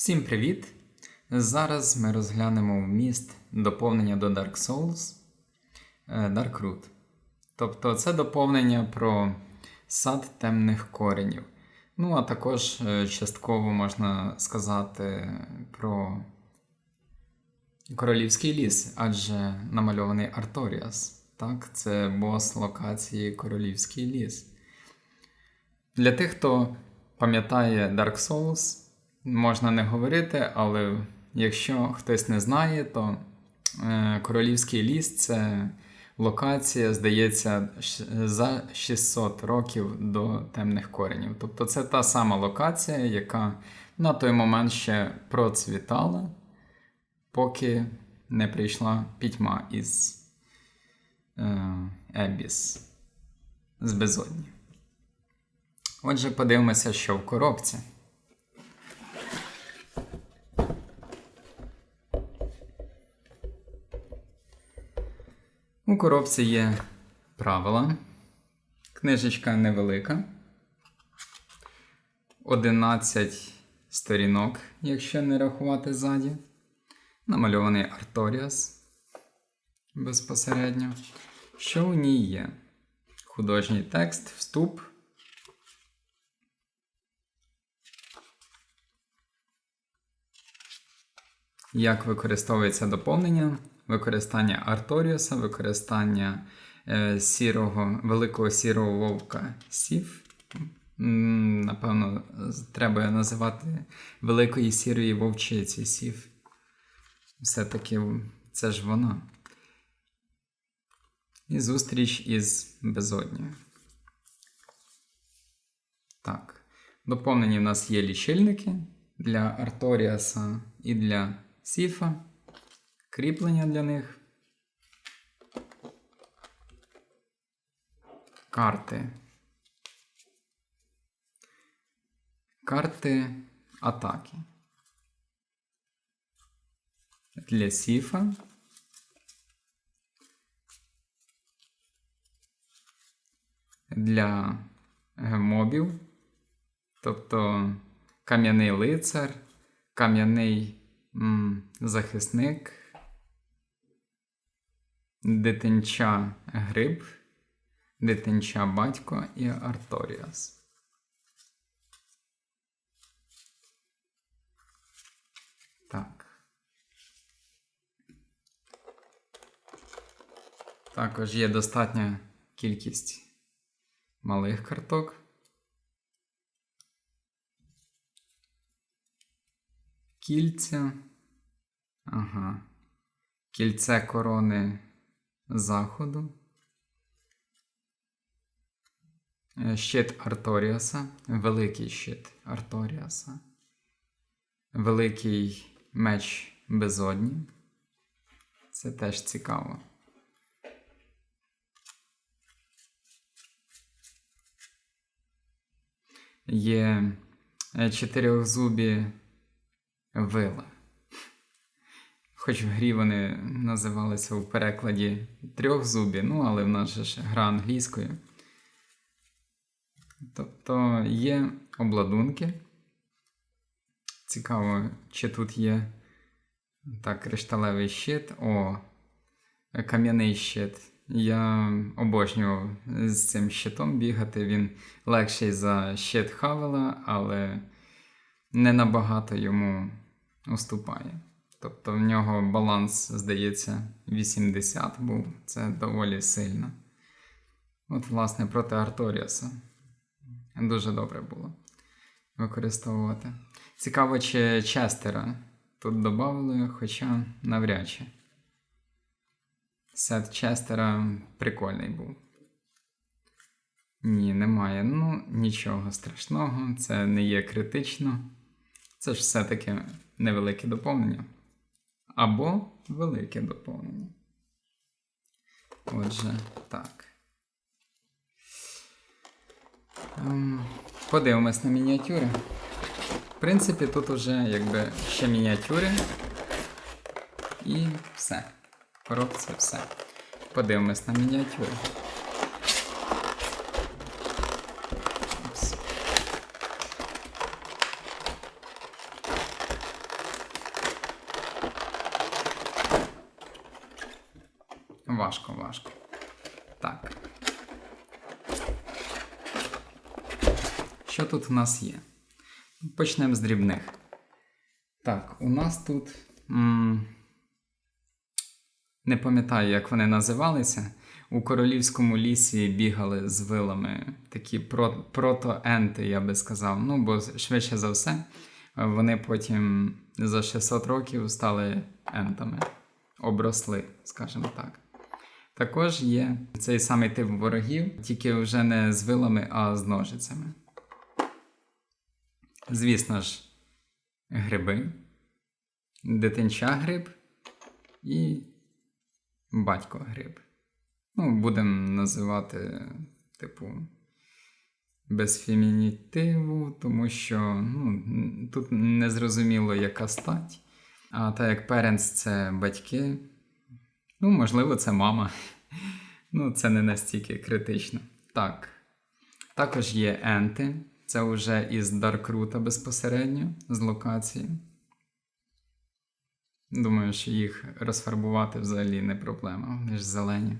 Всім привіт! Зараз ми розглянемо вміст доповнення до Dark Souls е, Dark Root. Тобто це доповнення про сад темних коренів. Ну, а також е, частково можна сказати про Королівський ліс, адже намальований Арторіас. Так, це бос локації Королівський ліс. Для тих, хто пам'ятає Dark Souls, можна не говорити, але якщо хтось не знає, то е, Королівський ліс це локація, здається, за 600 років до темних коренів. Тобто це та сама локація, яка на той момент ще процвітала, поки не прийшла пітьма із е, Ебіс з безодні. Отже, подивимося, що в коробці. У коробці є правила. Книжечка невелика. 11 сторінок, якщо не рахувати ззаді. Намальований Арторіас безпосередньо. Що у ній є? Художній текст, вступ. Як використовується доповнення, використання Арторіуса, використання е, сірого, великого сірого вовка Сів. Напевно, треба називати великої сірої вовчиці Сів. Все-таки це ж вона. І зустріч із безоднею. Так. Доповнені в нас є лічильники для Арторіаса і для Сіфа. Кріплення для них. Карти. Карти атаки. Для Сіфа. Для мобів. Тобто кам'яний лицар, кам'яний захисник, дитинча гриб, дитинча батько і Арторіас. Так. Також є достатня кількість малих карток. Кільця. Ага. Кільце корони заходу. Е, Щит Арторіаса. Великий щит Арторіаса. Великий меч безодні. Це теж цікаво. Є е, чотирьохзубі вила. Хоч в грі вони називалися у перекладі трьохзубі, ну але в нас же ж гра англійською. Тобто є обладунки. Цікаво, чи тут є так, кришталевий щит. О, кам'яний щит. Я обожнював з цим щитом бігати. Він легший за щит Хавела, але не набагато йому уступає. Тобто в нього баланс, здається, 80 був. Це доволі сильно. От, власне, проти Арторіаса. Дуже добре було використовувати. Цікаво, чи Честера тут додали, хоча навряд чи. Сет Честера прикольний був. Ні, немає. Ну, нічого страшного, це не є критично. Це ж все-таки невелике доповнення. Або велике доповнення. Отже, так. Ем, Подивимось на мініатюри. В принципі, тут уже якби ще мініатюри. І все. Коробці все. Подивимось на мініатюри. Важко, важко. Так. Що тут у нас є? Почнемо з дрібних. Так, у нас тут. М- не пам'ятаю, як вони називалися. У королівському лісі бігали з вилами такі про- прото-енти, я би сказав. Ну, бо швидше за все, вони потім за 600 років стали ентами, обросли, скажімо так. Також є цей самий тип ворогів, тільки вже не з вилами, а з ножицями. Звісно ж, гриби, дитинча гриб і батько гриб. Ну, будемо називати, типу, без фемінітиву, тому що ну, тут не зрозуміло, яка стать. А так як parents це батьки, ну, можливо, це мама. Ну, це не настільки критично. Так. Також є енти. Це вже із Даркрута безпосередньо з локації. Думаю, що їх розфарбувати взагалі не проблема. Вони ж зелені.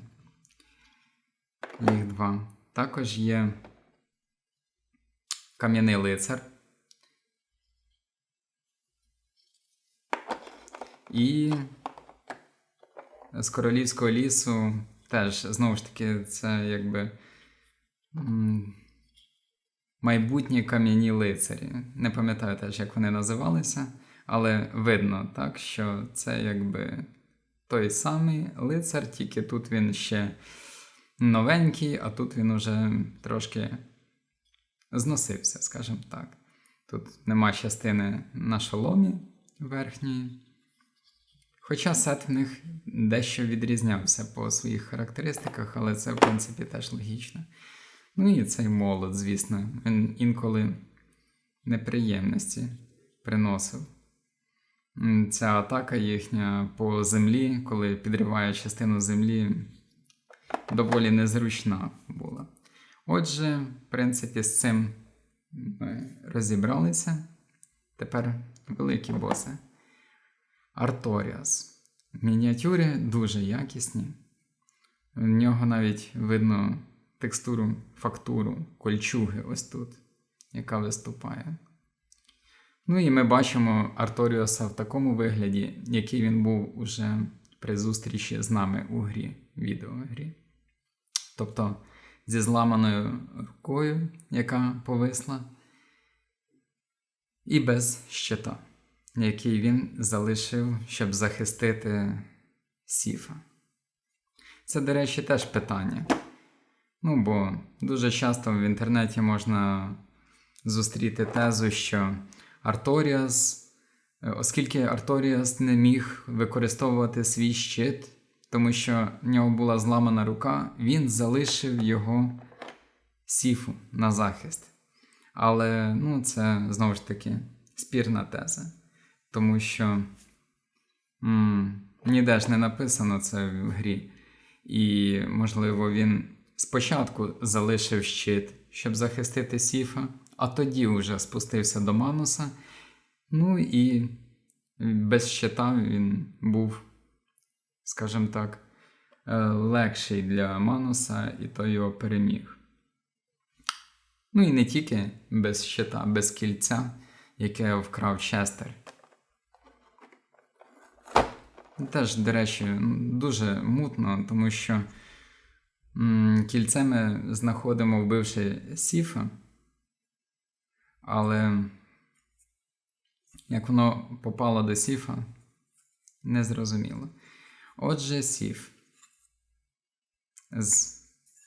Їх два. Також є кам'яний лицар. І з королівського лісу теж, знову ж таки, це якби майбутні кам'яні лицарі. Не пам'ятаю теж, як вони називалися, але видно, так, що це якби той самий лицар, тільки тут він ще новенький, а тут він уже трошки зносився, скажімо так. Тут нема частини на шоломі верхньої. Хоча сет в них дещо відрізнявся по своїх характеристиках, але це, в принципі, теж логічно. Ну і цей молот, звісно, він інколи неприємності приносив. Ця атака їхня по землі, коли підриває частину землі, доволі незручна була. Отже, в принципі, з цим ми розібралися. Тепер великі боси. Арторіас. Мініатюри дуже якісні. В нього навіть видно текстуру, фактуру, кольчуги ось тут, яка виступає. Ну і ми бачимо Арторіуса в такому вигляді, який він був уже при зустрічі з нами у грі, відеогрі. Тобто зі зламаною рукою, яка повисла, і без щита, який він залишив, щоб захистити Сіфа. Це, до речі, теж питання. Ну, бо дуже часто в інтернеті можна зустріти тезу, що Арторіас, е, оскільки Арторіас не міг використовувати свій щит, тому що в нього була зламана рука, він залишив його Сіфу на захист. Але ну, це знову ж таки спірна теза. Тому що м, ніде ж не написано це в грі. І, можливо, він спочатку залишив щит, щоб захистити Сіфа, а тоді вже спустився до Мануса. Ну і без щита він був, скажімо так, е, легший для Мануса, і той його переміг. Ну і не тільки без щита, без кільця, яке вкрав Честер. Теж, до речі, дуже мутно, тому що кільце ми знаходимо, вбивши Сіфа, але як воно попало до Сіфа, незрозуміло. Отже, Сіф з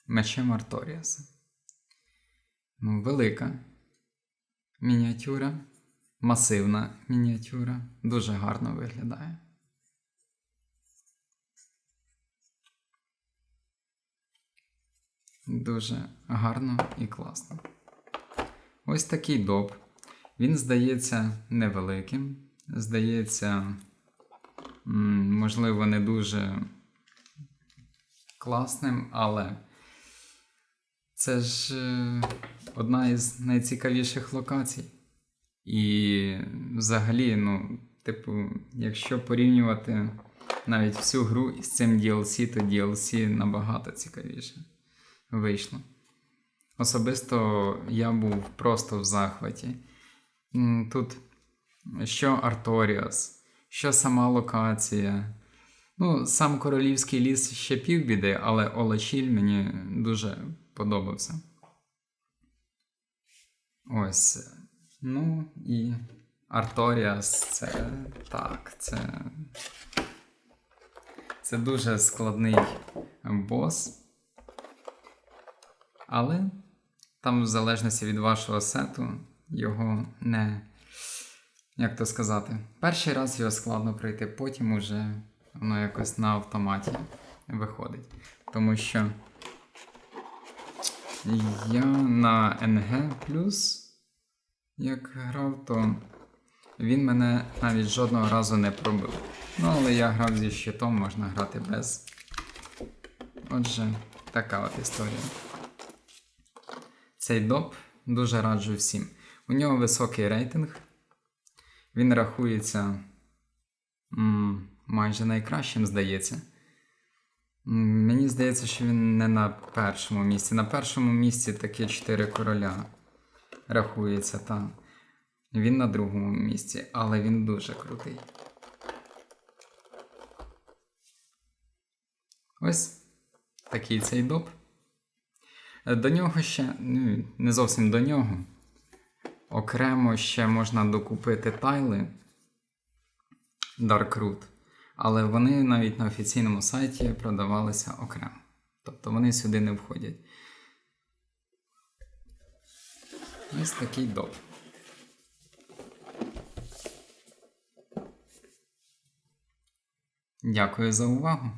мечем Арторіаса. Ну, велика мініатюра, масивна мініатюра, дуже гарно виглядає. Дуже гарно і класно. Ось такий доп. Він здається невеликим. Здається, можливо, не дуже класним, але це ж е, одна із найцікавіших локацій. І взагалі, ну, типу, якщо порівнювати навіть всю гру із цим DLC, то DLC набагато цікавіше вийшло. Особисто я був просто в захваті. Тут що Арторіас, що сама локація. Ну, сам королівський ліс ще півбіди, але Олачіль мені дуже подобався. Ось. Ну і Арторіас це так, це. Це дуже складний бос. Але там, в залежності від вашого сету, його не. Як то сказати? Перший раз його складно пройти, потім уже воно якось на автоматі виходить. Тому що я на NG як грав, то він мене навіть жодного разу не пробив. Ну, але я грав зі щитом, можна грати без. Отже, така от історія. Цей доп дуже раджу всім. У нього високий рейтинг. Він рахується м, майже найкращим, здається. М, Мені здається, що він не на першому місці. На першому місці такі 4 короля рахується там. Він на другому місці, але він дуже крутий. Ось такий цей доп. До нього ще, ну, не зовсім до нього. Окремо ще можна докупити тайли Darkroot, але вони навіть на офіційному сайті продавалися окремо. Тобто вони сюди не входять. Ось такий доп. Дякую за увагу.